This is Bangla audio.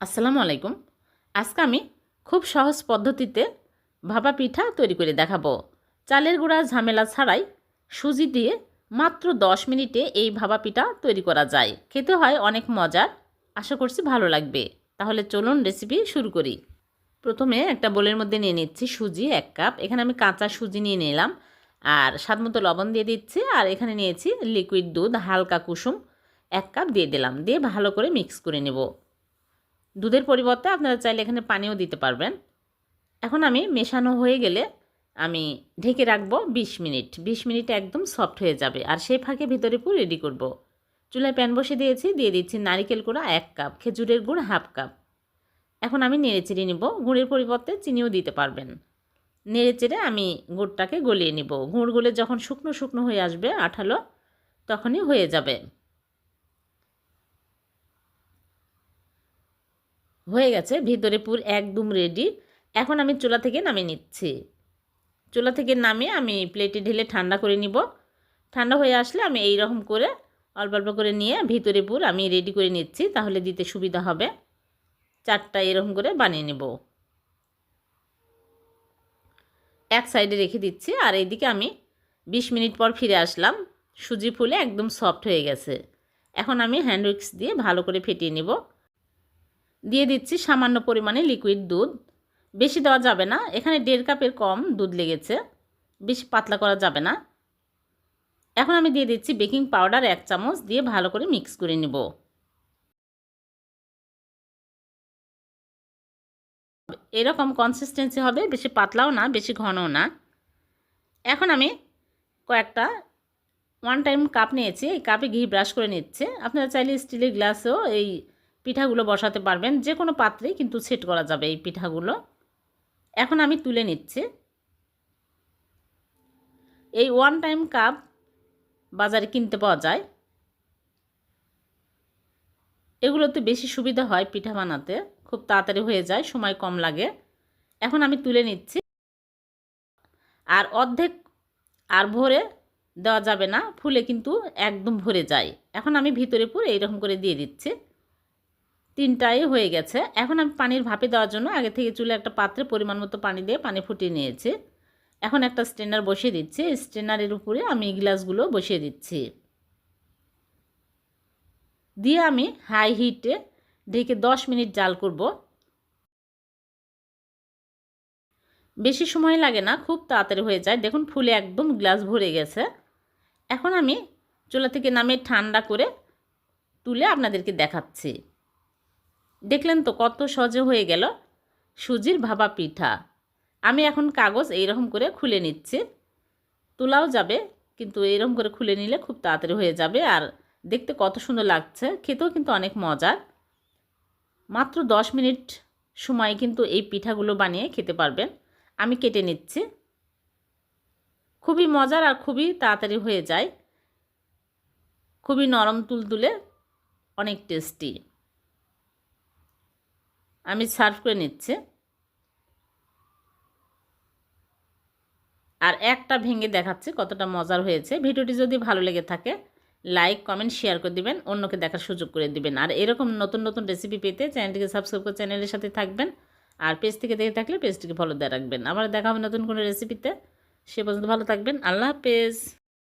আসসালামু আলাইকুম। আজকে আমি খুব সহজ পদ্ধতিতে ভাপা পিঠা তৈরি করে দেখাবো। চালের গুঁড়া, ঝামেলা ছাড়াই সুজি দিয়ে মাত্র দশ মিনিটে এই ভাপা পিঠা তৈরি করা যায়। খেতে হয় অনেক মজার। আশা করছি ভালো লাগবে। তাহলে চলুন রেসিপি শুরু করি। প্রথমে একটা বোলের মধ্যে নিয়ে নিচ্ছি সুজি এক কাপ। এখানে আমি কাঁচা সুজি নিয়ে নিলাম। আর স্বাদ মতো লবণ দিয়ে দিচ্ছি। আর এখানে নিয়েছি লিকুইড দুধ, হালকা কুসুম এক কাপ দিয়ে দিলাম। দিয়ে ভালো করে মিক্স করে নেব। দুধের পরিবর্তে আপনারা চাইলে এখানে পানিও দিতে পারবেন। এখন আমি মেশানো হয়ে গেলে আমি ঢেকে রাখব ২০ মিনিট। ২০ মিনিট একদম সফট হয়ে যাবে। আর সেই ফাঁকে ভিতরে পুর রেডি করব। চুলায় প্যান বসে দিয়েছি, দিয়ে দিচ্ছি নারিকেল গুঁড়া এক কাপ, খেজুরের গুড় হাফ কাপ। এখন আমি নেড়ে চেড়ে নিব। গুড়ের পরিবর্তে চিনিও দিতে পারবেন। নেড়ে চেড়ে আমি গুড়টাকে গলিয়ে নিব। গুড় গলে যখন শুকনো শুকনো হয়ে আসবে আঠালো, তখনই হয়ে যাবে। হয়ে গেছে। ভিতরে পুর একদম রেডি এখন আমি চুলা থেকে নামিয়ে নিচ্ছি। চুলা থেকে নামিয়ে আমি প্লেটে ঢেলে ঠান্ডা করে নিব। ঠান্ডা হয়ে আসলে আমি এই রকম করে অল্প অল্প করে নিয়ে ভিতরে পুর আমি রেডি করে নিচ্ছি, তাহলে দিতে সুবিধা হবে। চারটা এরকম করে বানিয়ে নেব। এক সাইডে রেখে দিচ্ছি। আর এইদিকে আমি ২০ মিনিট পর ফিরে আসলাম। সুজি ফুলে একদম সফট হয়ে গেছে। এখন আমি হ্যান্ড উইক্স দিয়ে ভালো করে ফেটিয়ে নেব। দিয়ে দিচ্ছি সামান্য পরিমাণে লিকুইড দুধ। বেশি দেওয়া যাবে না। এখানে দেড় কাপের কম দুধ লেগেছে। বেশি পাতলা করা যাবে না। এখন আমি দিয়ে দিচ্ছি বেকিং পাউডার এক চামচ দিয়ে ভালো করে মিক্স করে নেব। এরকম কনসিস্টেন্সি হবে, বেশি পাতলাও না, বেশি ঘনও না। এখন আমি কয়েকটা ওয়ান টাইম কাপ নিয়েছি। এই কাপে ঘি ব্রাশ করে নিচ্ছে। আপনারা চাইলে স্টিলের গ্লাসেও এই পিঠাগুলো বসাতে পারবেন যে কোনো পাত্রেই কিন্তু সেট করা যাবে এই পিঠাগুলো। এখন আমি তুলে নিচ্ছি। এই ওয়ান টাইম কাপ বাজারে কিনতে পাওয়া যায়। এগুলোতে বেশি সুবিধা হয় পিঠা বানাতে, খুব তাড়াতাড়ি হয়ে যায়, সময় কম লাগে। এখন আমি তুলে নিচ্ছি। আর অর্ধেক আর ভরে দেওয়া যাবে না, ফুলে কিন্তু একদম ভরে যায়। এখন আমি ভিতরে পুরো এইরকম করে দিয়ে দিচ্ছি। তিনটাই হয়ে গেছে। এখন আমি পানির ভাপে দেওয়ার জন্য আগে থেকে চুলে একটা পাত্রে পরিমাণ মতো পানি দিয়ে পানি ফুটিয়ে নিয়েছি। এখন একটা স্ট্রেনার বসিয়ে দিচ্ছি। স্ট্রেনারের উপরে আমি গ্লাসগুলো বসিয়ে দিচ্ছি। দিয়ে আমি হাই হিটে ঢেকে দশ মিনিট জাল করব। বেশি সময় লাগে না, খুব তাড়াতাড়ি হয়ে যায়। দেখুন, ফুলে একদম গ্লাস ভরে গেছে। এখন আমি চুলা থেকে নামিয়ে ঠান্ডা করে তুলে আপনাদেরকে দেখাচ্ছি। দেখলেন তো কত সহজে হয়ে গেল। সুজির ভাবা পিঠা। আমি এখন কাগজ এইরকম করে খুলে নিচ্ছি। তোলাও যাবে, কিন্তু এইরকম করে খুলে নিলে খুব তাড়াতাড়ি হয়ে যাবে আর দেখতে কত সুন্দর লাগছে। খেতেও কিন্তু অনেক মজার। মাত্র দশ মিনিট সময় কিন্তু এই পিঠাগুলো বানিয়ে খেতে পারবেন। আমি কেটে নিচ্ছি। খুবই মজার আর খুবই তাড়াতাড়ি হয়ে যায়। খুবই নরম তুলতুলে, অনেক টেস্টি আমি সার্ভ করে নিচ্ছি। আর একটা ভেঙে দেখাচ্ছি কতটা মজার হয়েছে। ভিডিওটি যদি ভালো লেগে থাকে লাইক কমেন্ট শেয়ার করে দিবেন, অন্যকে দেখার সুযোগ করে দিবেন। আর এরকম নতুন নতুন রেসিপি পেতে চ্যানেলটিকে সাবস্ক্রাইব করে চ্যানেলের সাথে থাকবেন। আর পেজ থেকে দেখে থাকলে পেজটিকে ফলো দিয়ে রাখবেন। আবার দেখা হবে নতুন কোনো রেসিপিতে সে পর্যন্ত ভালো থাকবেন। আল্লাহ হাফেজ।